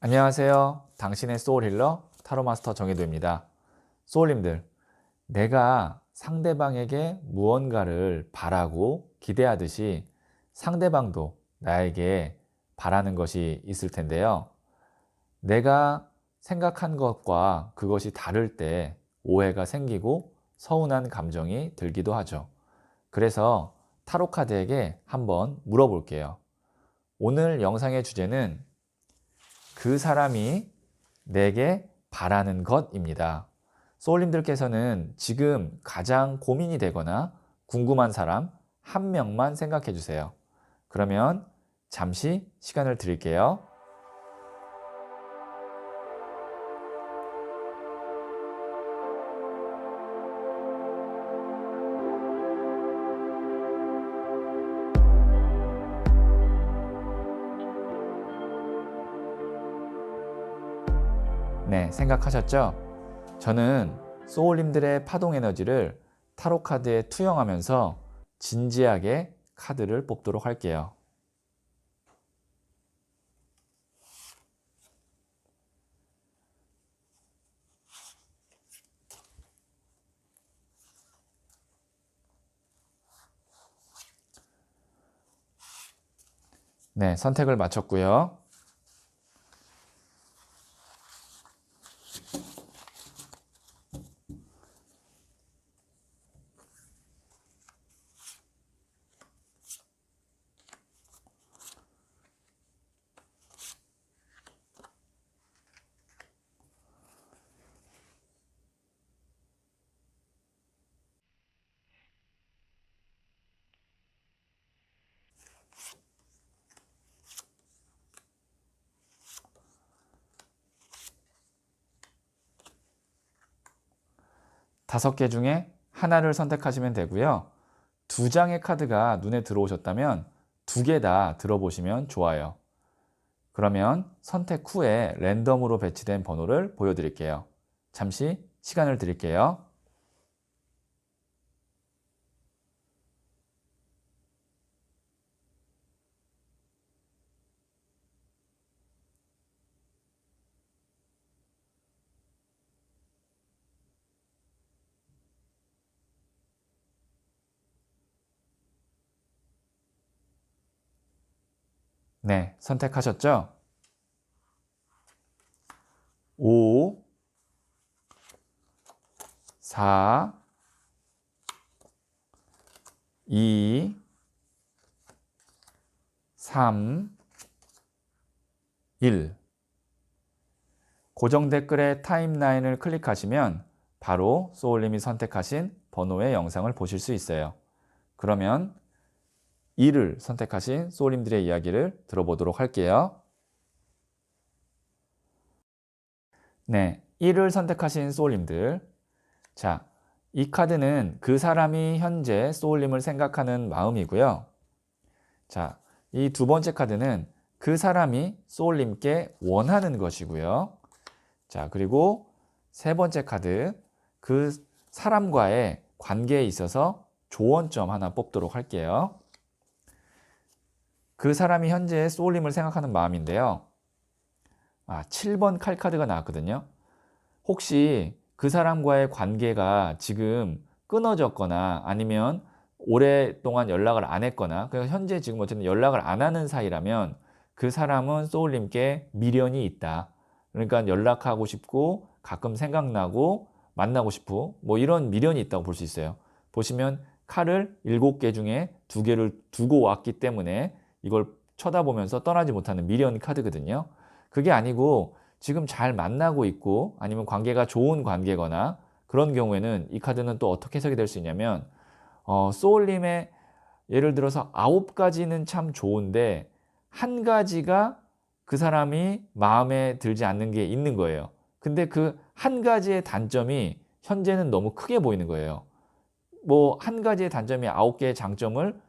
안녕하세요. 당신의 소울 힐러 타로 마스터 정혜도입니다. 소울님들, 내가 상대방에게 무언가를 바라고 기대하듯이 상대방도 나에게 바라는 것이 있을 텐데요. 내가 생각한 것과 그것이 다를 때 오해가 생기고 서운한 감정이 들기도 하죠. 그래서 타로 카드에게 한번 물어볼게요. 오늘 영상의 주제는 그 사람이 내게 바라는 것입니다. 소울님들께서는 지금 가장 고민이 되거나 궁금한 사람 한 명만 생각해 주세요. 그러면 잠시 시간을 드릴게요. 네, 생각하셨죠? 저는 소울님들의 파동 에너지를 타로 카드에 투영하면서 진지하게 카드를 뽑도록 할게요. 네, 선택을 마쳤고요. 다섯 개 중에 하나를 선택하시면 되고요. 두 장의 카드가 눈에 들어오셨다면 두 개 다 들어보시면 좋아요. 그러면 선택 후에 랜덤으로 배치된 번호를 보여드릴게요. 잠시 시간을 드릴게요. 네, 선택하셨죠? 5, 4, 2, 3, 1. 고정 댓글의 타임라인을 클릭하시면 바로 소울님이 선택하신 번호의 영상을 보실 수 있어요. 그러면 2를 선택하신 소울님들의 이야기를 들어보도록 할게요. 네, 1을 선택하신 소울님들. 자, 이 카드는 그 사람이 현재 소울님을 생각하는 마음이고요. 자, 이 두 번째 카드는 그 사람이 소울님께 원하는 것이고요. 자, 그리고 세 번째 카드, 그 사람과의 관계에 있어서 조언점 하나 뽑도록 할게요. 그 사람이 현재 소울님을 생각하는 마음인데요. 아, 7번 칼카드가 나왔거든요. 혹시 그 사람과의 관계가 지금 끊어졌거나 아니면 오랫동안 연락을 안 했거나 그러니까 현재 지금 어쨌든 연락을 안 하는 사이라면 그 사람은 소울님께 미련이 있다. 그러니까 연락하고 싶고 가끔 생각나고 만나고 싶고 뭐 이런 미련이 있다고 볼 수 있어요. 보시면 칼을 7개 중에 2개를 두고 왔기 때문에 이걸 쳐다보면서 떠나지 못하는 미련 카드거든요. 그게 아니고 지금 잘 만나고 있고 아니면 관계가 좋은 관계거나 그런 경우에는 이 카드는 또 어떻게 해석이 될 수 있냐면 어, 소울님의 예를 들어서 아홉 가지는 참 좋은데 한 가지가 그 사람이 마음에 들지 않는 게 있는 거예요. 근데 그 한 가지의 단점이 현재는 너무 크게 보이는 거예요. 뭐 한 가지의 단점이 아홉 개의 장점을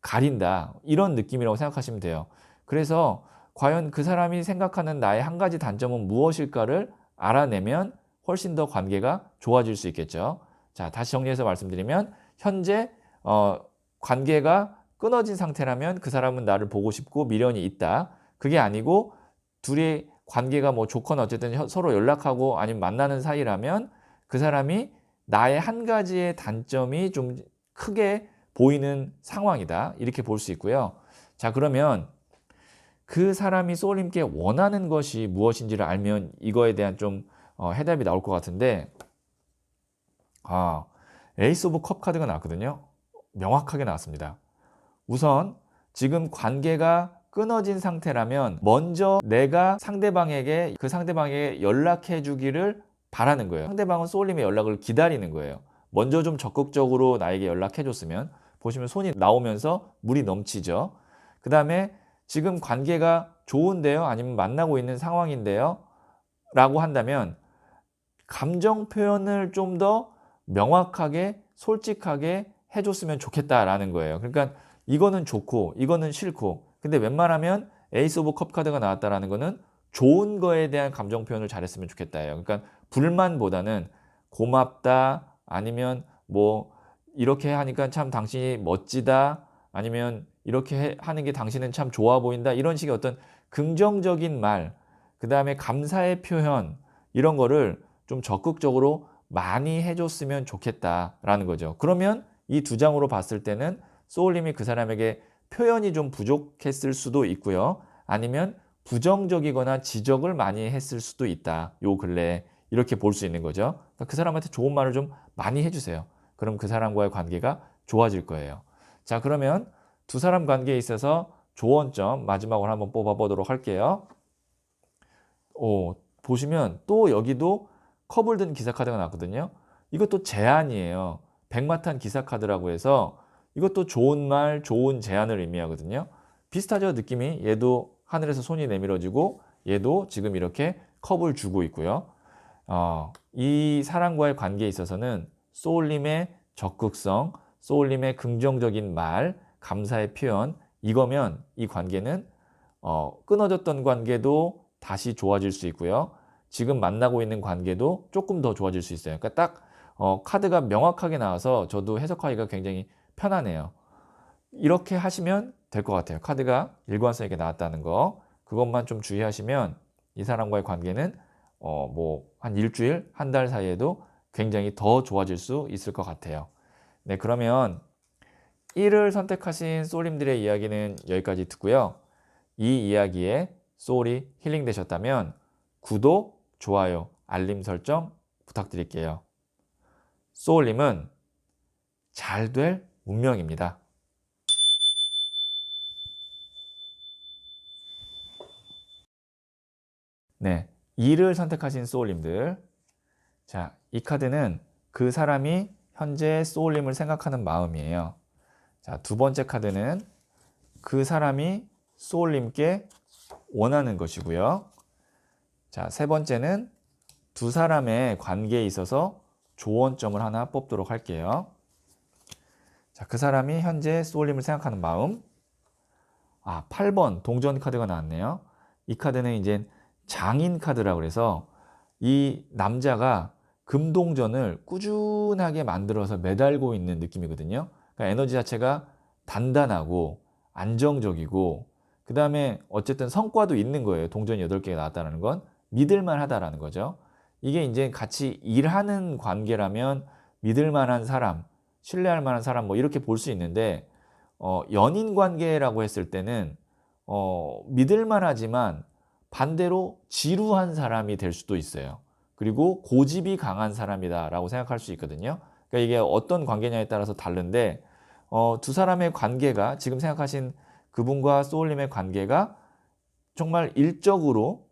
가린다. 이런 느낌이라고 생각하시면 돼요. 그래서 과연 그 사람이 생각하는 나의 한 가지 단점은 무엇일까를 알아내면 훨씬 더 관계가 좋아질 수 있겠죠. 자, 다시 정리해서 말씀드리면 현재 어, 관계가 끊어진 상태라면 그 사람은 나를 보고 싶고 미련이 있다. 그게 아니고 둘이 관계가 뭐 좋거나 어쨌든 혀- 서로 연락하고 아니면 만나는 사이라면 그 사람이 나의 한 가지의 단점이 좀 크게 보이는 상황이다. 이렇게 볼 수 있고요. 자, 그러면 그 사람이 소울님께 원하는 것이 무엇인지를 알면 이거에 대한 좀 어, 해답이 나올 것 같은데, 아, 에이스 오브 컵 카드가 나왔거든요. 명확하게 나왔습니다. 우선 지금 관계가 끊어진 상태라면 먼저 내가 상대방에게 그 상대방에게 연락해 주기를 바라는 거예요. 상대방은 소울님의 연락을 기다리는 거예요. 먼저 좀 적극적으로 나에게 연락해 줬으면 보시면 손이 나오면서 물이 넘치죠. 그 다음에 지금 관계가 좋은데요? 아니면 만나고 있는 상황인데요? 라고 한다면 감정 표현을 좀 더 명확하게 솔직하게 해줬으면 좋겠다라는 거예요. 그러니까 이거는 좋고 이거는 싫고 근데 웬만하면 에이스 오브 컵 카드가 나왔다라는 거는 좋은 거에 대한 감정 표현을 잘했으면 좋겠다예요. 그러니까 불만보다는 고맙다 아니면 뭐 이렇게 하니까 참 당신이 멋지다 아니면 이렇게 해- 하는 게 당신은 참 좋아 보인다 이런 식의 어떤 긍정적인 말 그 다음에 감사의 표현 이런 거를 좀 적극적으로 많이 해줬으면 좋겠다라는 거죠. 그러면 이 두 장으로 봤을 때는 소울님이 그 사람에게 표현이 좀 부족했을 수도 있고요. 아니면 부정적이거나 지적을 많이 했을 수도 있다. 요 근래에 이렇게 볼 수 있는 거죠. 그러니까 그 사람한테 좋은 말을 좀 많이 해주세요. 그럼 그 사람과의 관계가 좋아질 거예요. 자, 그러면 두 사람 관계에 있어서 조언점 마지막으로 한번 뽑아보도록 할게요. 오, 보시면 또 여기도 컵을 든 기사 카드가 나왔거든요. 이것도 제안이에요. 백마탄 기사 카드라고 해서 이것도 좋은 말, 좋은 제안을 의미하거든요. 비슷하죠, 느낌이? 얘도 하늘에서 손이 내밀어지고 얘도 지금 이렇게 컵을 주고 있고요. 어, 이 사람과의 관계에 있어서는 소울님의 적극성, 소울님의 긍정적인 말, 감사의 표현, 이거면 이 관계는 어, 끊어졌던 관계도 다시 좋아질 수 있고요. 지금 만나고 있는 관계도 조금 더 좋아질 수 있어요. 그러니까 딱 어, 카드가 명확하게 나와서 저도 해석하기가 굉장히 편하네요. 이렇게 하시면 될 것 같아요. 카드가 일관성 있게 나왔다는 거. 그것만 좀 주의하시면 이 사람과의 관계는 어, 뭐 한 일주일, 한 달 사이에도 굉장히 더 좋아질 수 있을 것 같아요. 네, 그러면 1을 선택하신 소울님들의 이야기는 여기까지 듣고요. 이 이야기에 소울이 힐링되셨다면 구독, 좋아요, 알림 설정 부탁드릴게요. 소울님은 잘 될 운명입니다. 네, 2를 선택하신 소울님들. 자, 이 카드는 그 사람이 현재 소울님을 생각하는 마음이에요. 자, 두 번째 카드는 그 사람이 소울님께 원하는 것이고요. 자, 세 번째는 두 사람의 관계에 있어서 조언점을 하나 뽑도록 할게요. 자, 그 사람이 현재 소울님을 생각하는 마음. 아, 8번 동전 카드가 나왔네요. 이 카드는 이제 장인 카드라고 그래서 이 남자가 금동전을 꾸준하게 만들어서 매달고 있는 느낌이거든요. 그러니까 에너지 자체가 단단하고 안정적이고 그 다음에 어쨌든 성과도 있는 거예요. 동전이 8개가 나왔다는 건 믿을만 하다라는 거죠. 이게 이제 같이 일하는 관계라면 믿을만한 사람, 신뢰할 만한 사람 뭐 이렇게 볼 수 있는데 어, 연인 관계라고 했을 때는 어, 믿을만하지만 반대로 지루한 사람이 될 수도 있어요. 그리고 고집이 강한 사람이다라고 생각할 수 있거든요. 그러니까 이게 어떤 관계냐에 따라서 다른데 어, 두 사람의 관계가 지금 생각하신 그분과 소울님의 관계가 정말 일적으로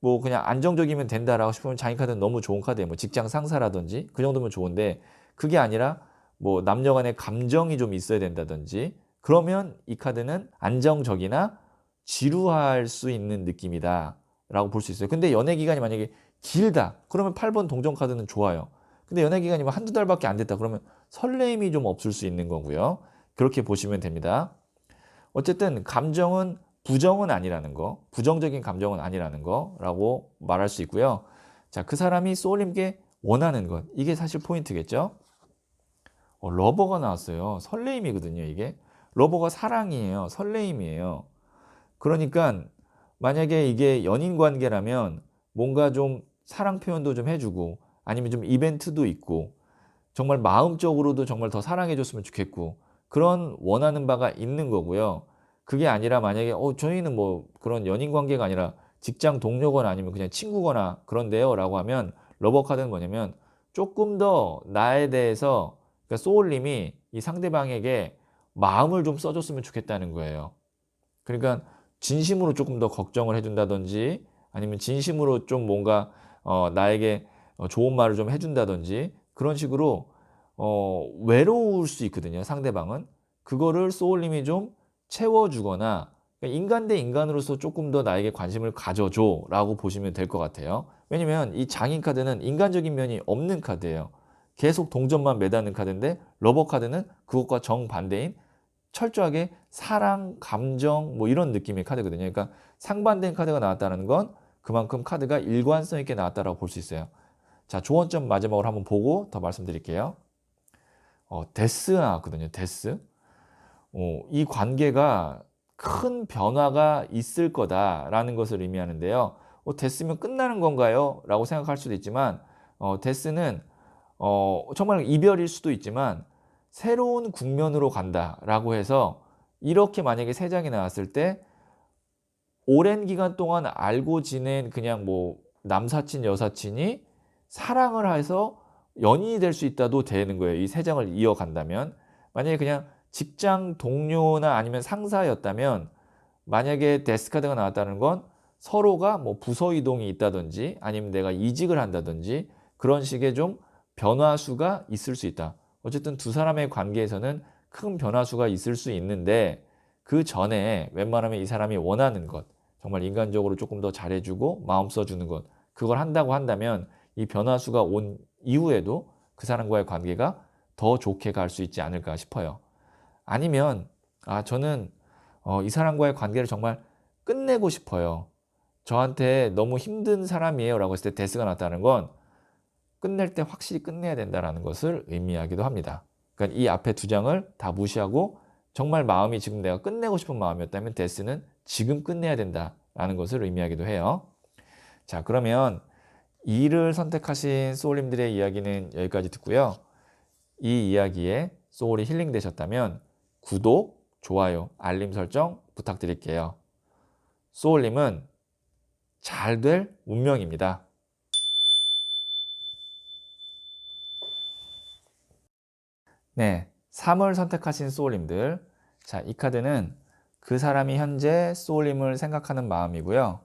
뭐 그냥 안정적이면 된다라고 싶으면 장인 카드는 너무 좋은 카드예요. 뭐 직장 상사라든지 그 정도면 좋은데 그게 아니라 뭐 남녀 간의 감정이 좀 있어야 된다든지 그러면 이 카드는 안정적이나 지루할 수 있는 느낌이다 라고 볼 수 있어요. 근데 연애 기간이 만약에 길다 그러면 8번 동전 카드는 좋아요. 근데 연애 기간이 뭐 한두 달밖에 안 됐다 그러면 설레임이 좀 없을 수 있는 거고요. 그렇게 보시면 됩니다. 어쨌든 감정은 부정은 아니라는 거, 부정적인 감정은 아니라는 거라고 말할 수 있고요. 자, 그 사람이 소울님께 원하는 것, 이게 사실 포인트겠죠? 어, 러버가 나왔어요. 설레임이거든요, 이게. 러버가 사랑이에요. 설레임이에요. 그러니까 만약에 이게 연인 관계라면 뭔가 좀 사랑 표현도 좀 해주고 아니면 좀 이벤트도 있고 정말 마음적으로도 정말 더 사랑해줬으면 좋겠고 그런 원하는 바가 있는 거고요. 그게 아니라 만약에 어 저희는 뭐 그런 연인 관계가 아니라 직장 동료거나 아니면 그냥 친구거나 그런데요라고 하면 러버 카드는 뭐냐면 조금 더 나에 대해서 그러니까 소울님이 이 상대방에게 마음을 좀 써줬으면 좋겠다는 거예요. 그러니까 진심으로 조금 더 걱정을 해준다든지 아니면 진심으로 좀 뭔가 어, 나에게 어, 좋은 말을 좀 해준다든지 그런 식으로 어, 외로울 수 있거든요. 상대방은 그거를 소울님이 좀 채워주거나 그러니까 인간 대 인간으로서 조금 더 나에게 관심을 가져줘 라고 보시면 될 것 같아요. 왜냐면 이 장인 카드는 인간적인 면이 없는 카드예요. 계속 동전만 매다는 카드인데 러버 카드는 그것과 정반대인 철저하게 사랑, 감정 뭐 이런 느낌의 카드거든요. 그러니까 상반된 카드가 나왔다는 건 그만큼 카드가 일관성 있게 나왔다라고 볼 수 있어요. 자, 조언점 마지막으로 한번 보고 더 말씀드릴게요. 어, 데스가 나왔거든요. 데스. 어, 이 관계가 큰 변화가 있을 거다라는 것을 의미하는데요. 어, 데스면 끝나는 건가요? 라고 생각할 수도 있지만 어, 데스는 어, 정말 이별일 수도 있지만 새로운 국면으로 간다라고 해서 이렇게 만약에 세 장이 나왔을 때 오랜 기간 동안 알고 지낸 그냥 뭐 남사친 여사친이 사랑을 해서 연인이 될 수 있다도 되는 거예요. 이 세 장을 이어간다면 만약에 그냥 직장 동료나 아니면 상사였다면 만약에 데스카드가 나왔다는 건 서로가 뭐 부서 이동이 있다든지 아니면 내가 이직을 한다든지 그런 식의 좀 변화수가 있을 수 있다. 어쨌든 두 사람의 관계에서는 큰 변화수가 있을 수 있는데 그 전에 웬만하면 이 사람이 원하는 것, 정말 인간적으로 조금 더 잘해주고 마음 써주는 것, 그걸 한다고 한다면 이 변화수가 온 이후에도 그 사람과의 관계가 더 좋게 갈 수 있지 않을까 싶어요. 아니면 아 저는 어, 이 사람과의 관계를 정말 끝내고 싶어요. 저한테 너무 힘든 사람이에요 라고 했을 때 데스가 났다는 건 끝낼 때 확실히 끝내야 된다는 것을 의미하기도 합니다. 그러니까 이 앞에 두 장을 다 무시하고 정말 마음이 지금 내가 끝내고 싶은 마음이었다면 데스는 지금 끝내야 된다라는 것을 의미하기도 해요. 자 그러면 이를 선택하신 소울님들의 이야기는 여기까지 듣고요. 이 이야기에 소울이 힐링 되셨다면 구독, 좋아요, 알림 설정 부탁드릴게요. 소울님은 잘 될 운명입니다. 네, 3을 선택하신 소울님들. 자, 이 카드는 그 사람이 현재 소울님을 생각하는 마음이고요.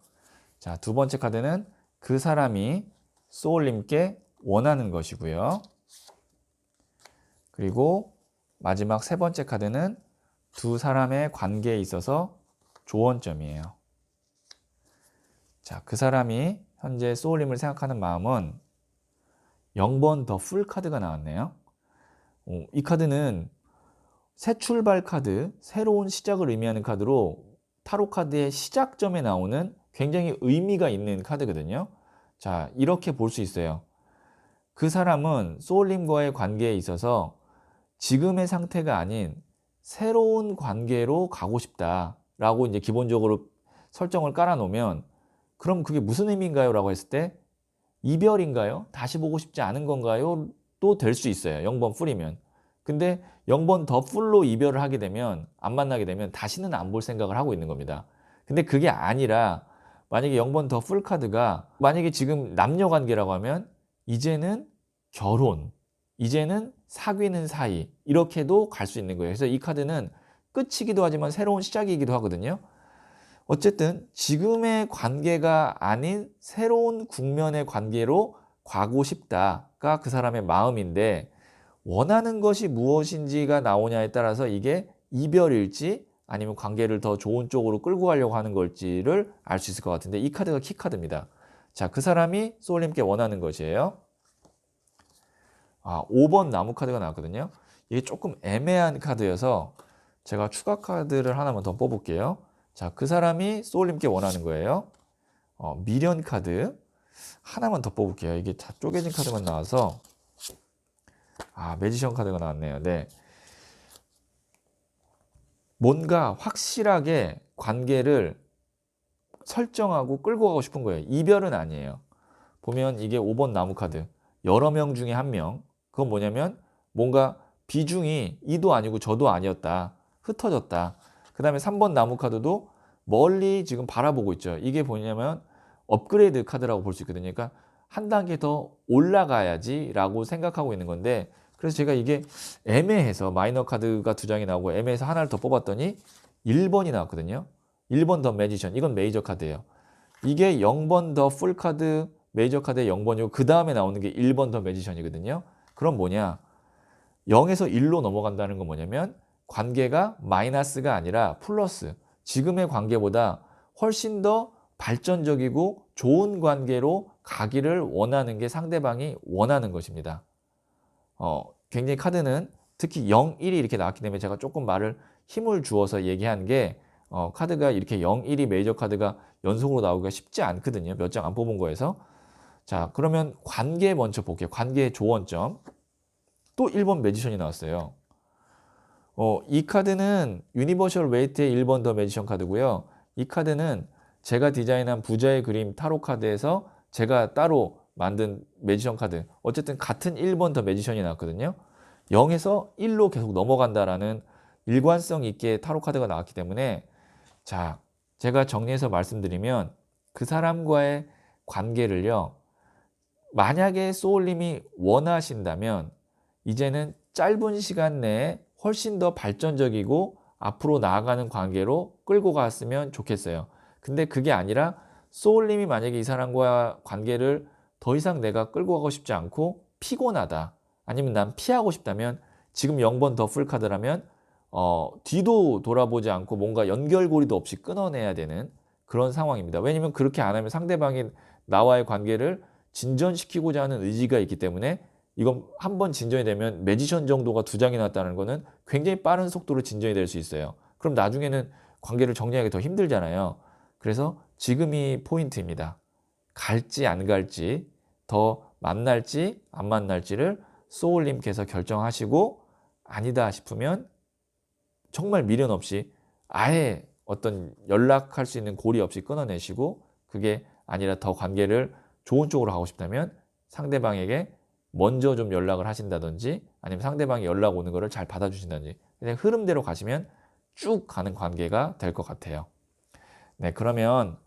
자, 두 번째 카드는 그 사람이 소울님께 원하는 것이고요. 그리고 마지막 세 번째 카드는 두 사람의 관계에 있어서 조언점이에요. 자, 그 사람이 현재 소울님을 생각하는 마음은 0번 더 풀 카드가 나왔네요. 어, 이 카드는 새 출발 카드, 새로운 시작을 의미하는 카드로 타로 카드의 시작점에 나오는 굉장히 의미가 있는 카드거든요. 자, 이렇게 볼 수 있어요. 그 사람은 소울님과의 관계에 있어서 지금의 상태가 아닌 새로운 관계로 가고 싶다라고 이제 기본적으로 설정을 깔아놓으면 그럼 그게 무슨 의미인가요? 라고 했을 때 이별인가요? 다시 보고 싶지 않은 건가요? 또 될 수 있어요. 0번 풀이면. 근데 0번 더 풀로 이별을 하게 되면 안 만나게 되면 다시는 안 볼 생각을 하고 있는 겁니다. 근데 그게 아니라 만약에 0번 더 풀 카드가 만약에 지금 남녀 관계라고 하면 이제는 결혼, 이제는 사귀는 사이 이렇게도 갈 수 있는 거예요. 그래서 이 카드는 끝이기도 하지만 새로운 시작이기도 하거든요. 어쨌든 지금의 관계가 아닌 새로운 국면의 관계로 가고 싶다가 그 사람의 마음인데 원하는 것이 무엇인지가 나오냐에 따라서 이게 이별일지 아니면 관계를 더 좋은 쪽으로 끌고 가려고 하는 걸지를 알 수 있을 것 같은데 이 카드가 키 카드입니다. 자, 그 사람이 소울님께 원하는 것이에요. 아, 5번 나무 카드가 나왔거든요. 이게 조금 애매한 카드여서 제가 추가 카드를 하나만 더 뽑을게요. 자, 그 사람이 소울님께 원하는 거예요. 어, 미련 카드 하나만 더 뽑을게요. 이게 다 쪼개진 카드만 나와서 아, 매지션 카드가 나왔네요. 네. 뭔가 확실하게 관계를 설정하고 끌고 가고 싶은 거예요. 이별은 아니에요. 보면 이게 5번 나무 카드. 여러 명 중에 한 명. 그건 뭐냐면 뭔가 비중이 이도 아니고 저도 아니었다. 흩어졌다. 그 다음에 3번 나무 카드도 멀리 지금 바라보고 있죠. 이게 뭐냐면 업그레이드 카드라고 볼 수 있거든요. 그러니까 한 단계 더 올라가야지 라고 생각하고 있는 건데 그래서 제가 이게 애매해서 마이너 카드가 두 장이 나오고 애매해서 하나를 더 뽑았더니 1번이 나왔거든요. 1번 더 매지션. 이건 메이저 카드예요. 이게 0번 더 풀 카드, 메이저 카드의 0번이고 그 다음에 나오는 게 1번 더 매지션이거든요. 그럼 뭐냐? 0에서 1로 넘어간다는 건 뭐냐면 관계가 마이너스가 아니라 플러스. 지금의 관계보다 훨씬 더 발전적이고 좋은 관계로 가기를 원하는 게 상대방이 원하는 것입니다. 어, 굉장히 카드는 특히 0, 1이 이렇게 나왔기 때문에 제가 조금 말을 힘을 주어서 얘기한 게 어, 카드가 이렇게 0, 1이 메이저 카드가 연속으로 나오기가 쉽지 않거든요. 몇 장 안 뽑은 거에서. 자, 그러면 관계 먼저 볼게요. 관계의 조언점. 또 1번 매지션이 나왔어요. 어, 이 카드는 유니버셜 웨이트의 1번 더 매지션 카드고요. 이 카드는 제가 디자인한 부자의 그림 타로 카드에서 제가 따로 만든 매지션 카드. 어쨌든 같은 1번 더 매지션이 나왔거든요. 0에서 1로 계속 넘어간다라는 일관성 있게 타로 카드가 나왔기 때문에 자, 제가 정리해서 말씀드리면 그 사람과의 관계를요. 만약에 소울님이 원하신다면 이제는 짧은 시간 내에 훨씬 더 발전적이고 앞으로 나아가는 관계로 끌고 갔으면 좋겠어요. 근데 그게 아니라 소울님이 만약에 이 사람과 관계를 더 이상 내가 끌고 가고 싶지 않고 피곤하다. 아니면 난 피하고 싶다면 지금 0번 더 풀카드라면 어, 뒤도 돌아보지 않고 뭔가 연결고리도 없이 끊어내야 되는 그런 상황입니다. 왜냐면 그렇게 안 하면 상대방이 나와의 관계를 진전시키고자 하는 의지가 있기 때문에 이건 한 번 진전이 되면 매지션 정도가 두 장이 났다는 거는 굉장히 빠른 속도로 진전이 될 수 있어요. 그럼 나중에는 관계를 정리하기 더 힘들잖아요. 그래서 지금이 포인트입니다. 갈지 안 갈지, 더 만날지 안 만날지를 소울님께서 결정하시고 아니다 싶으면 정말 미련 없이 아예 어떤 연락할 수 있는 고리 없이 끊어내시고 그게 아니라 더 관계를 좋은 쪽으로 하고 싶다면 상대방에게 먼저 좀 연락을 하신다든지 아니면 상대방이 연락 오는 거를 잘 받아주신다든지 그냥 흐름대로 가시면 쭉 가는 관계가 될 것 같아요. 네, 그러면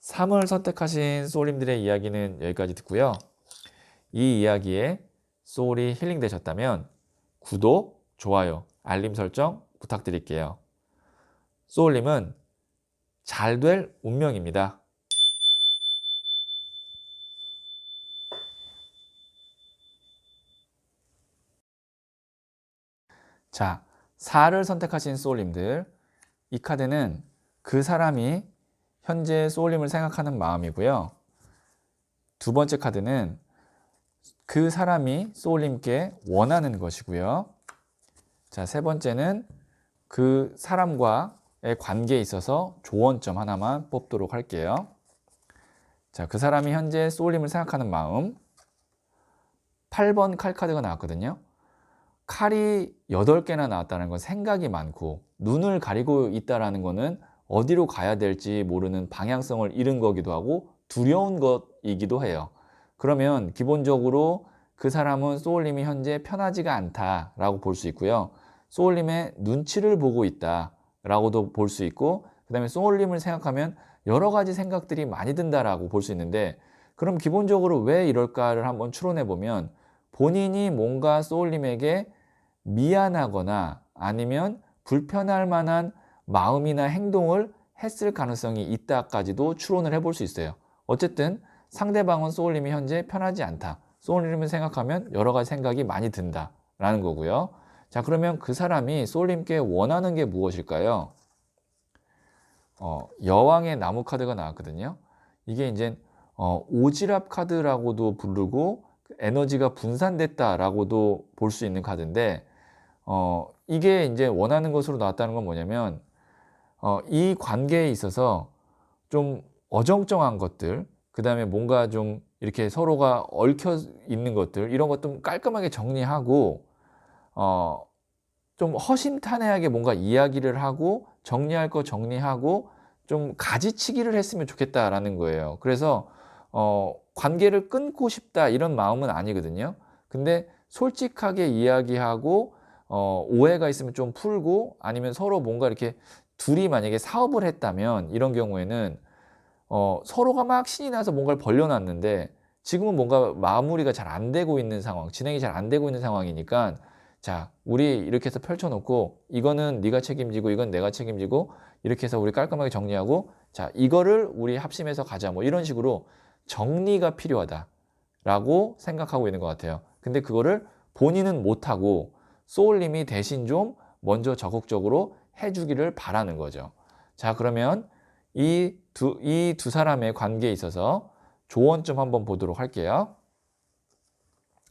3을 선택하신 소울님들의 이야기는 여기까지 듣고요. 이 이야기에 소울이 힐링되셨다면 구독, 좋아요, 알림 설정 부탁드릴게요. 소울님은 잘 될 운명입니다. 자, 4를 선택하신 소울님들. 이 카드는 그 사람이 현재 소울님을 생각하는 마음이고요. 두 번째 카드는 그 사람이 소울님께 원하는 것이고요. 자, 세 번째는 그 사람과의 관계에 있어서 조언점 하나만 뽑도록 할게요. 자, 그 사람이 현재 소울님을 생각하는 마음. 8번 칼 카드가 나왔거든요. 칼이 8개나 나왔다는 건 생각이 많고 눈을 가리고 있다라는 거는 어디로 가야 될지 모르는 방향성을 잃은 거기도 하고 두려운 것이기도 해요. 그러면 기본적으로 그 사람은 소울님이 현재 편하지가 않다라고 볼 수 있고요. 소울님의 눈치를 보고 있다라고도 볼 수 있고 그 다음에 소울님을 생각하면 여러 가지 생각들이 많이 든다라고 볼 수 있는데 그럼 기본적으로 왜 이럴까를 한번 추론해 보면 본인이 뭔가 소울님에게 미안하거나 아니면 불편할 만한 마음이나 행동을 했을 가능성이 있다까지도 추론을 해볼 수 있어요. 어쨌든 상대방은 소울님이 현재 편하지 않다. 소울님을 생각하면 여러 가지 생각이 많이 든다 라는 거고요. 자, 그러면 그 사람이 소울님께 원하는 게 무엇일까요? 어, 여왕의 나무 카드가 나왔거든요. 이게 이제 어, 오지랖 카드라고도 부르고 에너지가 분산됐다라고도 볼 수 있는 카드인데 어, 이게 이제 원하는 것으로 나왔다는 건 뭐냐면 어, 이 관계에 있어서 좀 어정쩡한 것들, 그 다음에 뭔가 좀 이렇게 서로가 얽혀 있는 것들, 이런 것좀 깔끔하게 정리하고, 어, 좀 허심탄회하게 뭔가 이야기를 하고, 정리할 거 정리하고, 좀 가지치기를 했으면 좋겠다라는 거예요. 그래서 어, 관계를 끊고 싶다 이런 마음은 아니거든요. 근데 솔직하게 이야기하고 어, 오해가 있으면 좀 풀고 아니면 서로 뭔가 이렇게 둘이 만약에 사업을 했다면 이런 경우에는 어, 서로가 막 신이 나서 뭔가를 벌려놨는데 지금은 뭔가 마무리가 잘 안 되고 있는 상황, 진행이 잘 안 되고 있는 상황이니까 자, 우리 이렇게 해서 펼쳐놓고 이거는 네가 책임지고 이건 내가 책임지고 이렇게 해서 우리 깔끔하게 정리하고 자, 이거를 우리 합심해서 가자 뭐 이런 식으로 정리가 필요하다라고 생각하고 있는 것 같아요. 근데 그거를 본인은 못하고 소울님이 대신 좀 먼저 적극적으로 해주기를 바라는 거죠. 자, 그러면 이 두, 이 두 사람의 관계에 있어서 조언 좀 한번 보도록 할게요.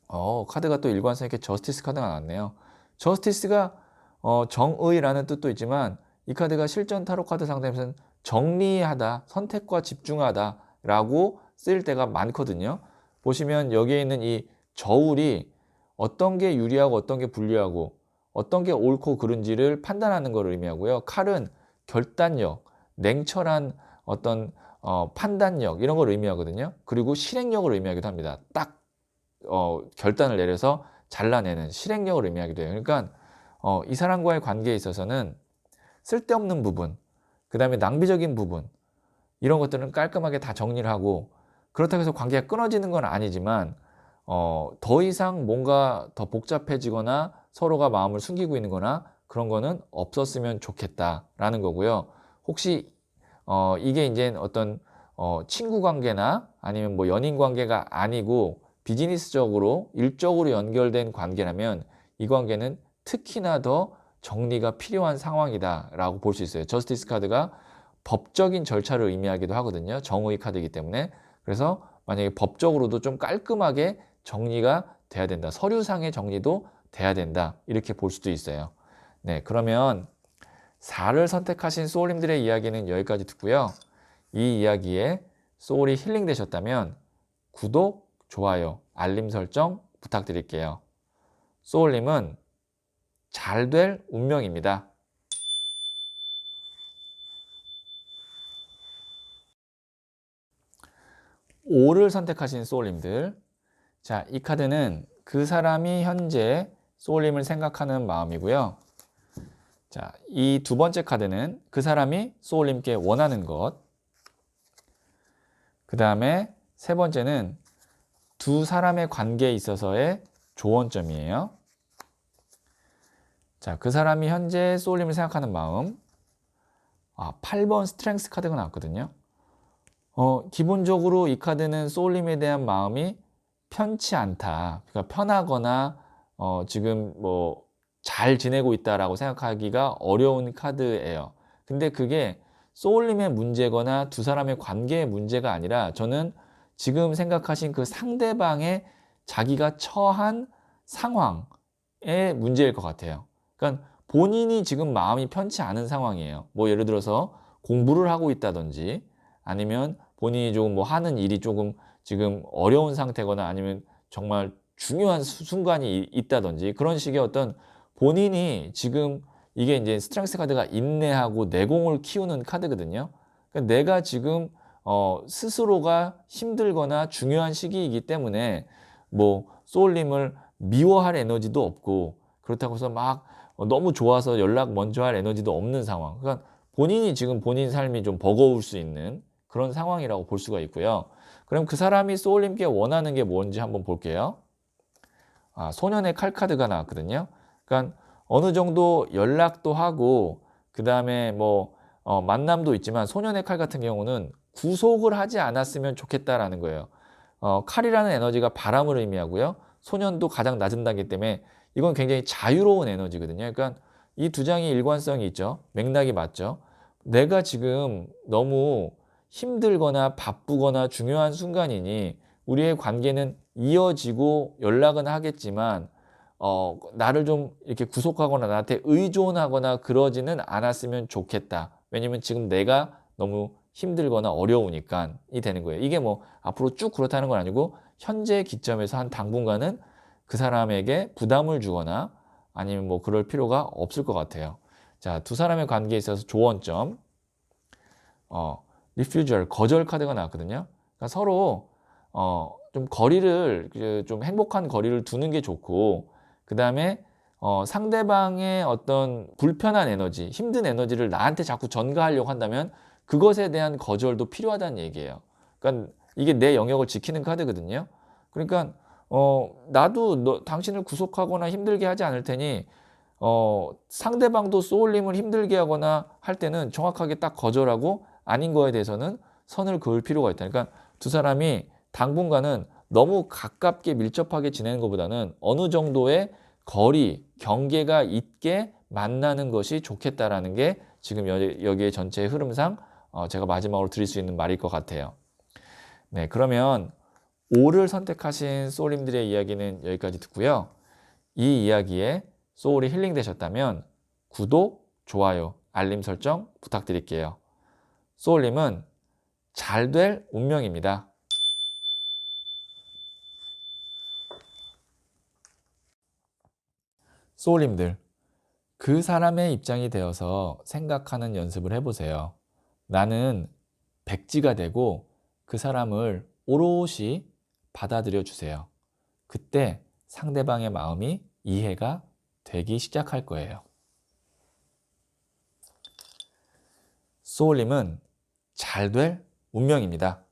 어, 카드가 또 일관성 있게 저스티스 카드가 나왔네요. 저스티스가 어, 정의라는 뜻도 있지만 이 카드가 실전 타로 카드 상대에서는 정리하다, 선택과 집중하다 라고 쓰일 때가 많거든요. 보시면 여기에 있는 이 저울이 어떤 게 유리하고 어떤 게 불리하고 어떤 게 옳고 그른지를 판단하는 것을 의미하고요. 칼은 결단력, 냉철한 어떤 어, 판단력 이런 걸 의미하거든요. 그리고 실행력을 의미하기도 합니다. 딱 어, 결단을 내려서 잘라내는 실행력을 의미하기도 해요. 그러니까 어, 이 사람과의 관계에 있어서는 쓸데없는 부분, 그 다음에 낭비적인 부분 이런 것들은 깔끔하게 다 정리를 하고 그렇다고 해서 관계가 끊어지는 건 아니지만 어, 더 이상 뭔가 더 복잡해지거나 서로가 마음을 숨기고 있는 거나 그런 거는 없었으면 좋겠다라는 거고요. 혹시 어, 이게 이제 어떤 어, 친구 관계나 아니면 뭐 연인 관계가 아니고 비즈니스적으로 일적으로 연결된 관계라면 이 관계는 특히나 더 정리가 필요한 상황이다라고 볼 수 있어요. 저스티스 카드가 법적인 절차를 의미하기도 하거든요. 정의 카드이기 때문에. 그래서 만약에 법적으로도 좀 깔끔하게 정리가 돼야 된다. 서류상의 정리도 돼야 된다. 이렇게 볼 수도 있어요. 네, 그러면 4를 선택하신 소울님들의 이야기는 여기까지 듣고요. 이 이야기에 소울이 힐링 되셨다면 구독, 좋아요, 알림 설정 부탁드릴게요. 소울님은 잘 될 운명입니다. 5를 선택하신 소울님들. 자, 이 카드는 그 사람이 현재 소울님을 생각하는 마음이고요. 자, 이 두 번째 카드는 그 사람이 소울님께 원하는 것. 그 다음에 세 번째는 두 사람의 관계에 있어서의 조언점이에요. 자, 그 사람이 현재 소울님을 생각하는 마음. 아, 8번 스트렝스 카드가 나왔거든요. 어, 기본적으로 이 카드는 소울님에 대한 마음이 편치 않다. 그러니까 편하거나 어, 지금 뭐 잘 지내고 있다라고 생각하기가 어려운 카드예요. 근데 그게 소울님의 문제거나 두 사람의 관계의 문제가 아니라 저는 지금 생각하신 그 상대방의 자기가 처한 상황의 문제일 것 같아요. 그러니까 본인이 지금 마음이 편치 않은 상황이에요. 뭐 예를 들어서 공부를 하고 있다든지 아니면 본인이 조금 뭐 하는 일이 조금 지금 어려운 상태거나 아니면 정말 중요한 순간이 있다든지 그런 식의 어떤 본인이 지금 이게 이제 스트렝스 카드가 인내하고 내공을 키우는 카드거든요. 그러니까 내가 지금 어, 스스로가 힘들거나 중요한 시기이기 때문에 뭐 소울님을 미워할 에너지도 없고 그렇다고 해서 막 너무 좋아서 연락 먼저 할 에너지도 없는 상황. 그러니까 본인이 지금 본인 삶이 좀 버거울 수 있는 그런 상황이라고 볼 수가 있고요. 그럼 그 사람이 소울님께 원하는 게 뭔지 한번 볼게요. 아, 소년의 칼카드가 나왔거든요. 그러니까 어느 정도 연락도 하고 그 다음에 뭐 어, 만남도 있지만 소년의 칼 같은 경우는 구속을 하지 않았으면 좋겠다라는 거예요. 어, 칼이라는 에너지가 바람을 의미하고요. 소년도 가장 낮은 단계 때문에 이건 굉장히 자유로운 에너지거든요. 그러니까 이 두 장이 일관성이 있죠. 맥락이 맞죠. 내가 지금 너무 힘들거나 바쁘거나 중요한 순간이니 우리의 관계는 이어지고 연락은 하겠지만 어, 나를 좀 이렇게 구속하거나 나한테 의존하거나 그러지는 않았으면 좋겠다. 왜냐면 지금 내가 너무 힘들거나 어려우니까 이 되는 거예요. 이게 뭐 앞으로 쭉 그렇다는 건 아니고 현재 기점에서 한 당분간은 그 사람에게 부담을 주거나 아니면 뭐 그럴 필요가 없을 것 같아요. 자, 두 사람의 관계에 있어서 조언점. 어, refusal 거절 카드가 나왔거든요. 그러니까 서로 어, 좀 거리를 그좀 행복한 거리를 두는 게 좋고 그 다음에 어, 상대방의 어떤 불편한 에너지, 힘든 에너지를 나한테 자꾸 전가하려고 한다면 그것에 대한 거절도 필요하다는 얘기예요. 그러니까 이게 내 영역을 지키는 카드거든요. 그러니까 어, 나도 너, 당신을 구속하거나 힘들게 하지 않을 테니 어, 상대방도 소울림을 힘들게 하거나 할 때는 정확하게 딱 거절하고 아닌 거에 대해서는 선을 그을 필요가 있다. 그러니까 두 사람이 당분간은 너무 가깝게 밀접하게 지내는 것보다는 어느 정도의 거리, 경계가 있게 만나는 것이 좋겠다라는 게 지금 여- 여기에 전체 흐름상 어, 제가 마지막으로 드릴 수 있는 말일 것 같아요. 네, 그러면 5를 선택하신 소울님들의 이야기는 여기까지 듣고요. 이 이야기에 소울이 힐링 되셨다면 구독, 좋아요, 알림 설정 부탁드릴게요. 소울님은 잘 될 운명입니다. 소울님들, 그 사람의 입장이 되어서 생각하는 연습을 해보세요. 나는 백지가 되고 그 사람을 오롯이 받아들여 주세요. 그때 상대방의 마음이 이해가 되기 시작할 거예요. 소울님은 잘 될 운명입니다.